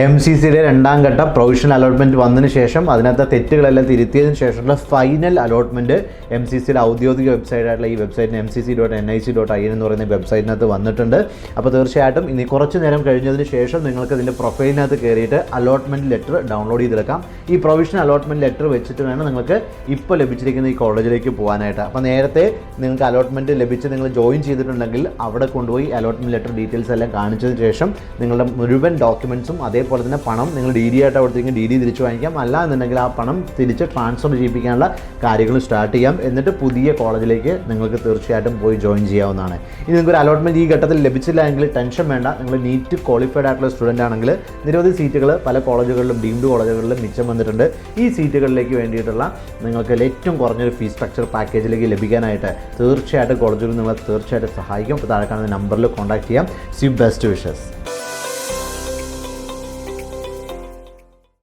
M C സിയുടെ രണ്ടാം ഘട്ട പ്രൊവിഷണൽ അലോട്ട്മെന്റ് വന്നതിന് ശേഷം അതിനകത്ത് തെറ്റുകളെല്ലാം തിരുത്തിയതിനു ശേഷമുള്ള ഫൈനൽ അലോട്ട്മെന്റ് എം സി സിയുടെ ഔദ്യോഗിക വെബ്സൈറ്റ് ആയിട്ടുള്ള ഈ വെബ്സൈറ്റിന് M C C dot N I C dot I N എന്ന് പറയുന്ന വെബ്സൈറ്റിനകത്ത് വന്നിട്ടുണ്ട്. അപ്പോൾ തീർച്ചയായിട്ടും ഇനി കുറച്ച് നേരം കഴിഞ്ഞതിന് ശേഷം നിങ്ങൾക്ക് ഇതിന്റെ പ്രൊഫൈലിനകത്ത് കയറിയിട്ട് അലോട്ട്മെന്റ് ലെറ്റർ ഡൗൺലോഡ് ചെയ്തെടുക്കാം. ഈ പ്രൊവിഷണൽ അലോട്ട്മെന്റ് ലെറ്റർ വെച്ചിട്ട് വേണം നിങ്ങൾക്ക് ഇപ്പോൾ ലഭിച്ചിരിക്കുന്ന ഈ കോളേജിലേക്ക് പോകാനായിട്ട്. അപ്പോൾ നേരത്തെ നിങ്ങൾക്ക് അലോട്ട്മെന്റ് ലഭിച്ച് നിങ്ങൾ ജോയിൻ ചെയ്തിട്ടുണ്ടെങ്കിൽ അവിടെ കൊണ്ടുപോയി അലോട്ട്മെന്റ് ലെറ്റർ ഡീറ്റെയിൽസ് എല്ലാം കാണിച്ചതിന് ശേഷം നിങ്ങളുടെ മുഴുവൻ ഡോക്യുമെൻസും അതേപോലെ തന്നെ പണം നിങ്ങൾ ഡി ഡി ആയിട്ട് കൊടുത്തിരിക്കും ഡി ഡി തിരിച്ചു വാങ്ങിക്കാം. അല്ല എന്നുണ്ടെങ്കിൽ ആ പണം തിരിച്ച് ട്രാൻസ്ഫർ ചെയ്യിപ്പിക്കാനുള്ള കാര്യങ്ങൾ സ്റ്റാർട്ട് ചെയ്യാം. എന്നിട്ട് പുതിയ കോളേജിലേക്ക് നിങ്ങൾക്ക് തീർച്ചയായിട്ടും പോയി ജോയിൻ ചെയ്യാവുന്നതാണ്. ഇനി നിങ്ങൾക്ക് ഒരു അലോട്ട്മെന്റ് ഈ ഘട്ടത്തിൽ ലഭിച്ചില്ല എങ്കിൽ ടെൻഷൻ വേണ്ട. നിങ്ങൾ നീറ്റ് ക്വാളിഫൈഡ് ആയിട്ടുള്ള സ്റ്റുഡന്റ് ആണെങ്കിൽ നിരവധി സീറ്റുകൾ പല കോളേജുകളിലും ഡീംഡ് കോളേജുകളിലും മിച്ചം വന്നിട്ടുണ്ട്. ഈ സീറ്റുകളിലേക്ക് വേണ്ടിയിട്ടുള്ള നിങ്ങൾക്ക് ഏറ്റവും കുറഞ്ഞൊരു ഫീസ് സ്ട്രക്ചർ പാക്കേജിലേക്ക് ലഭിക്കാനായിട്ട് തീർച്ചയായിട്ടും കോളേജുകൾ നിങ്ങളെ തീർച്ചയായിട്ടും സഹായിക്കും. താഴെ കാണുന്ന നമ്പറിൽ കോൺടാക്ട് ചെയ്യാം. C best wishes